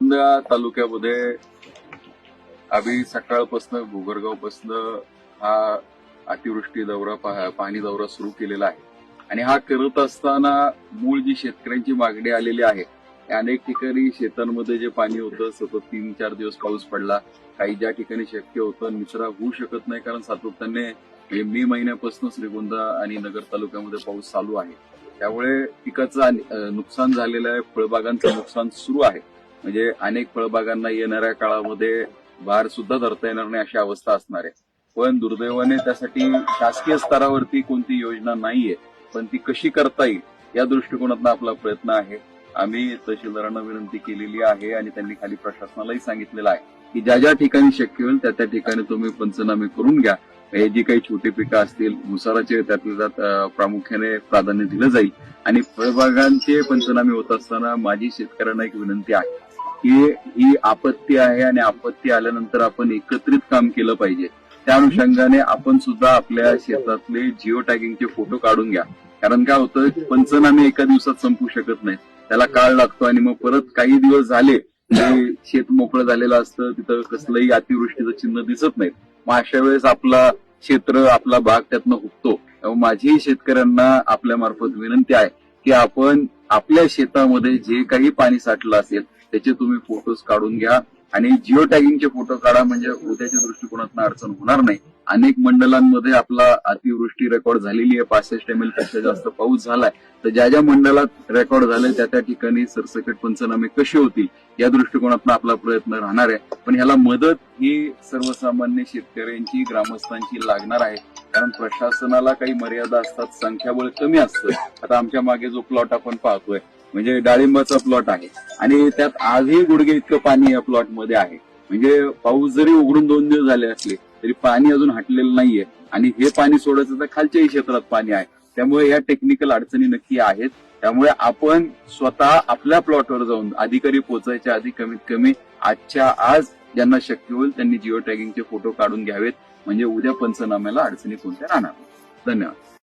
सिंदा तालुक्यामध्ये आम्ही सकाळपासून घोगरगावपासून हा अतिवृष्टी दौरा पाणी दौरा सुरू केलेला आहे. आणि हा करत असताना मूळ जी शेतकऱ्यांची मागणी आलेली आहे अनेक ठिकाणी शेतांमध्ये जे पाणी होतं सतत तीन चार दिवस पाऊस पडला काही ज्या ठिकाणी शक्य होतं निचरा होऊ शकत नाही कारण सातत्याने मे महिन्यापासून श्रीगोंदा आणि नगर तालुक्यामध्ये पाऊस चालू आहे. त्यामुळे पिकाचं नुकसान झालेलं आहे फळबागांचं नुकसान सुरू आहे. म्हणजे अनेक फळबागांना येणाऱ्या काळामध्ये भार सुद्धा धरता येणार नाही अशी अवस्था असणार आहे. पण दुर्दैवाने त्यासाठी शासकीय स्तरावरती कोणती योजना नाहीये पण ती कशी करता येईल या दृष्टिकोनातून आपला प्रयत्न आहे. आम्ही तहसीलदारांना विनंती केलेली आहे आणि त्यांनी खाली प्रशासनालाही सांगितलेलं आहे की ज्या ज्या ठिकाणी शक्य होईल त्या त्या ठिकाणी तुम्ही पंचनामे करून घ्या. हे जी काही छोटी पिकं असतील भुसाराचे त्यातल्या त्यात प्रामुख्याने प्राधान्य दिलं जाईल. आणि फळबागांचे पंचनामे होत असताना माझी शेतकऱ्यांना एक विनंती आहे. की ही आपत्ती आहे आणि आपत्ती आल्यानंतर आपण एकत्रित काम केलं पाहिजे. त्या अनुषंगाने आपण सुद्धा आपल्या शेतातले जिओ टॅगिंगचे फोटो काढून घ्या. कारण काय होतं पंचनामे एका दिवसात संपू शकत नाही त्याला काळ लागतो आणि मग परत काही दिवस झाले शेत मोकळं झालेलं असतं तिथं कसलंही अतिवृष्टीचं चिन्ह दिसत नाही मग अशा वेळेस आपला क्षेत्र आपला भाग त्यातनं हुकतो. माझीही माझी शेतकऱ्यांना आपल्या मार्फत विनंती आहे की आपण आपल्या शेतामध्ये जे काही पाणी साठलं असेल त्याचे तुम्ही फोटोज काढून घ्या. आणि जिओ टॅगिंगचे फोटो काढा म्हणजे उद्याच्या दृष्टिकोनातून अडचण होणार नाही. अनेक मंडलांमध्ये आपला अतिवृष्टी रेकॉर्ड झालेली आहे. पासष्ट एम एलपेक्षा जास्त पाऊस झालाय. तर ज्या ज्या मंडळात रेकॉर्ड झाले त्या त्या ठिकाणी सरसकट पंचनामे कसे होतील या दृष्टिकोनातून आपला प्रयत्न राहणार आहे. पण ह्याला मदत ही सर्वसामान्य शेतकऱ्यांची ग्रामस्थांची लागणार आहे. कारण प्रशासनाला काही मर्यादा असतात संख्याबळ कमी असतं. आता आमच्या मागे जो प्लॉट आपण पाहतोय म्हणजे डाळिंबाचा प्लॉट आहे. आणि त्यात आजही गुडघे इतकं पाणी या प्लॉटमध्ये आहे. म्हणजे पाऊस जरी उघडून दोन दिवस झाले असले तरी पाणी अजून हटलेलं नाहीये. आणि हे पाणी सोडायचं तर खालच्याही क्षेत्रात पाणी आहे. त्यामुळे या टेक्निकल अडचणी नक्की आहेत. त्यामुळे आपण स्वतः आपल्या प्लॉटवर जाऊन अधिकारी पोचायच्या आधी कमीत कमी आजच्या आज ज्यांना शक्य होईल त्यांनी जिओ टॅगिंगचे फोटो काढून घ्यावेत. म्हणजे उद्या पंचनाम्याला अडचणी कोणत्या राहणार? धन्यवाद.